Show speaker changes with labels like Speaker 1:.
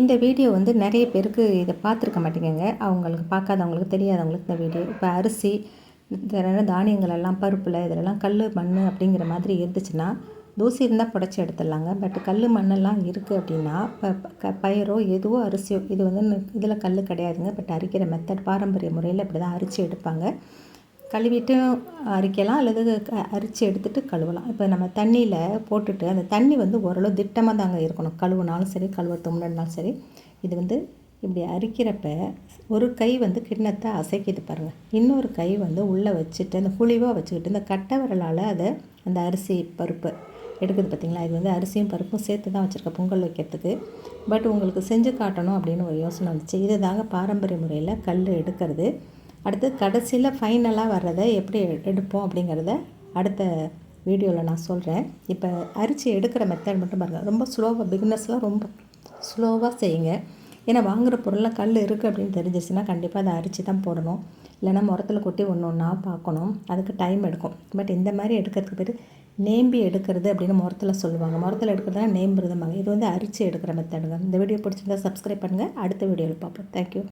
Speaker 1: இந்த வீடியோ வந்து நிறைய பேருக்கு இதை பார்த்துருக்க மாட்டேங்குங்க அவங்களுக்கு பார்க்காதவங்களுக்கு தெரியாதவங்களுக்கு இந்த வீடியோ. இப்போ அரிசி இந்த தானியங்கள் எல்லாம் பருப்பில் இதிலெல்லாம் கல் மண் அப்படிங்கிற மாதிரி இருந்துச்சுன்னா தூசி இருந்தால் புடச்சி எடுத்துடலாங்க. பட் கல் மண்ணெல்லாம் இருக்குது அப்படின்னா இப்போ பயிரோ எதுவோ அரிசியோ இது வந்து இதில் கல் கிடையாதுங்க. பட் அரிக்கிற மெத்தட் பாரம்பரிய முறையில் இப்படி தான் அரிச்சு எடுப்பாங்க. கழுவிட்டு அரிக்கலாம் அல்லது அரித்து எடுத்துகிட்டு கழுவலாம். இப்போ நம்ம தண்ணியில் போட்டுட்டு அந்த தண்ணி வந்து ஓரளவு திட்டமாக தாங்க இருக்கணும். கழுவுனாலும் சரி கழுவுறது முன்னாடினாலும் சரி. இது வந்து இப்படி அரிக்கிறப்ப ஒரு கை வந்து கிண்ணத்தை அசைக்கிது பாருங்கள் இன்னொரு கை வந்து உள்ளே வச்சுட்டு அந்த குழிவாக வச்சுக்கிட்டு இந்த கட்டை விரலால் அதை அந்த அரிசி பருப்பு எடுக்குது பார்த்திங்களா இது வந்து அரிசியும் பருப்பும் சேர்த்து தான் வச்சுருக்கேன் பொங்கல் வைக்கிறதுக்கு. பட் உங்களுக்கு செஞ்சு காட்டணும் அப்படின்னு ஒரு யோசனை வந்துச்சு. இது தாங்க பாரம்பரிய முறையில் கல் எடுக்கிறது. அடுத்து கடைசியில் ஃபைனலாக வர்றதை எப்படி எடுப்போம் அப்படிங்கிறத அடுத்த வீடியோவில் நான் சொல்கிறேன் இப்போ அரிசி எடுக்கிற மெத்தட் மட்டும் பாருங்கள் ரொம்ப ஸ்லோவாக பிகினஸ்லாம் ரொம்ப ஸ்லோவாக செய்யுங்க. ஏன்னா வாங்குகிற பொருளில் கல் இருக்குது அப்படின்னு தெரிஞ்சிச்சுன்னா கண்டிப்பாக அதை அரிச்சு தான் போடணும். இல்லைனா முரத்தில் கொட்டி ஒன்று ஒன்றா பார்க்கணும். அதுக்கு டைம் எடுக்கும். பட் இந்த மாதிரி எடுக்கிறதுக்கு பேர் நேம்பி எடுக்கிறது அப்படின்னு முரத்தில் சொல்லுவாங்க. முரத்தில் எடுக்கிறதா நேம்புறதுமாங்க இது வந்து அரிச்சு எடுக்கிற மெத்தடுங்க இந்த வீடியோ பிடிச்சிருந்தா சப்ஸ்கிரைப் பண்ணுங்கள் அடுத்த வீடியோவில் பார்ப்போம். தேங்க்யூ